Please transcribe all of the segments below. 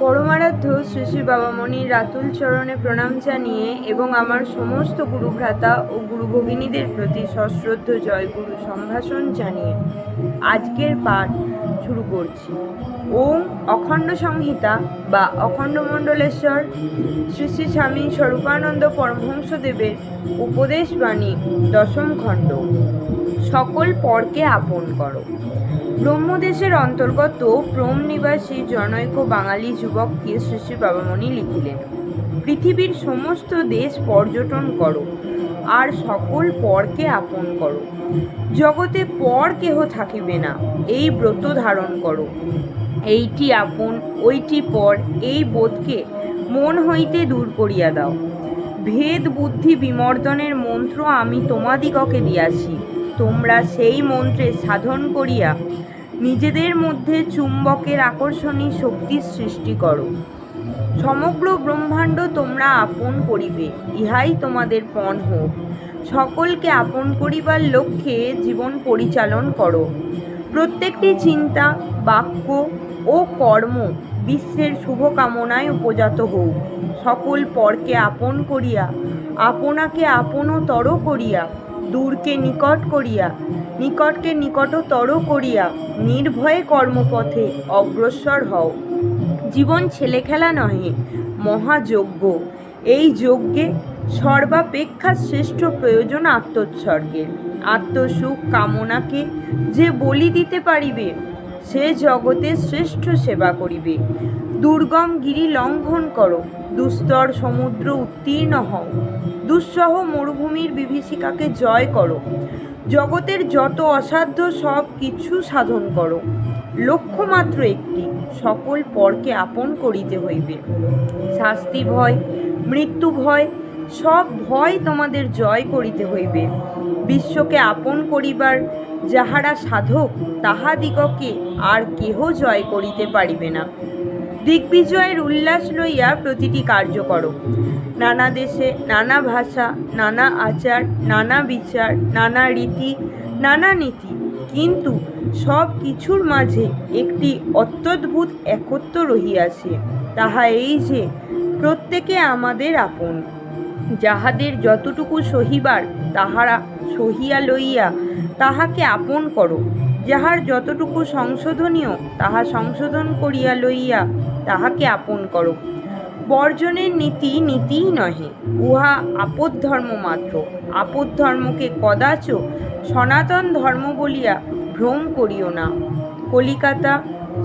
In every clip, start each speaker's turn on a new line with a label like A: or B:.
A: পরমারাধ্য শ্রী শ্রী বাবামণির রাতুল চরণে প্রণাম জানিয়ে এবং আমার সমস্ত গুরুভ্রাতা ও গুরু ভগিনীদের প্রতি সশ্রদ্ধ জয়গুরু সম্ভাষণ জানিয়ে আজকের পাঠ শুরু করছি। ওম অখণ্ড সংহিতা বা অখণ্ড মণ্ডলেশ্বর শ্রী শ্রী স্বামী স্বরূপানন্দ পরমহংসদেবের উপদেশ বাণী দশম খণ্ড। সকল পরকে আপন করো। ব্রহ্মদেশের অন্তর্গত প্রোম নিবাসী জনৈক বাঙালি যুবককে শ্রী বাবামণি লিখিলেন, পৃথিবীর সমস্ত দেশ পর্যটন করো, আর সকল পরকে আপন করো। জগতে পর কেহ থাকিবে না, এই ব্রত ধারণ করো। এইটি আপন, ওইটি পর, এই বোধকে মন হইতে দূর করিয়া দাও। ভেদ বুদ্ধি বিমর্দনের মন্ত্র আমি তোমাদিগকে দিয়াছি। তোমরা সেই মন্ত্রে সাধন করিয়া নিজেদের মধ্যে চুম্বকের আকর্ষণী শক্তি সৃষ্টি করো। সমগ্র ব্রহ্মাণ্ড তোমরা আপন করিবে, ইহাই তোমাদের পণ হোক। সকলকে আপন করিবার লক্ষ্যে জীবন পরিচালন করো। প্রত্যেকটি চিন্তা, বাক্য ও কর্ম বিশ্বের শুভকামনায় উপজাত হোক। সকল পরকে আপন করিয়া, আপনাকে আপনতর করিয়া দূরকে নিকট করিয়া, নিকটকে নিকটতর করিয়া নির্ভয়ে কর্মপথে অগ্রসর হও। জীবন ছেলে খেলা নহে, মহাযজ্ঞ। এই যজ্ঞে সর্বাপেক্ষা শ্রেষ্ঠ প্রয়োজন আত্মোৎসর্গের। আত্মসুখ কামনাকে যে বলি দিতে পারিবে সে জগতে শ্রেষ্ঠ সেবা করিবে। দুর্গম গিরি লঙ্ঘন করো, দুস্তর সমুদ্র উত্তীর্ণ হও। দুঃসহ মরুভূমির বিভীষিকাকে জয় করো। জগতের যত অসাধ্য সব কিছু সাধন করো। লক্ষ্য মাত্র একটি, সকল পরকে আপন করিতে হইবে। শাস্তি ভয়, মৃত্যু ভয়, সব ভয় তোমাদের জয় করিতে হইবে। বিশ্বকে আপন করিবার যাহারা সাধক, তাহাদিগকে আর কেহ জয় করিতে পারিবে না। দিগ্বিজয়ের উল্লাস লইয়া প্রতিটি কার্য করো। নানা দেশে নানা ভাষা, নানা আচার, নানা বিচার, নানা রীতি, নানা নীতি, কিন্তু সব কিছুর মাঝে একটি অত্যদ্ভুত একত্ব রহিয়াছে। তাহা এই যে, প্রত্যেকে আমাদের আপন। যাহাদের যতটুকু সহিবার, তাহারা সহিয়া লইয়া তাহাকে আপন করো। যাহার যতটুকু সংশোধনীয়, তাহা সংশোধন করিয়া লইয়া তাহাকে আপন করো। বর্জনের নীতি নীতিই নহে, উহা আপদ ধর্ম মাত্র। আপদ ধর্মকে কদাচ সনাতন ধর্ম বলিয়া ভ্রম করিও না। কলিকাতা,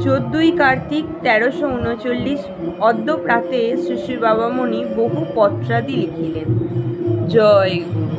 A: চোদ্দই কার্তিক তেরোশো উনচল্লিশ অদ্য প্রাতে শ্রী শ্রী বাবামণি বহু পত্রাদি লিখিলেন। জয় গুরু।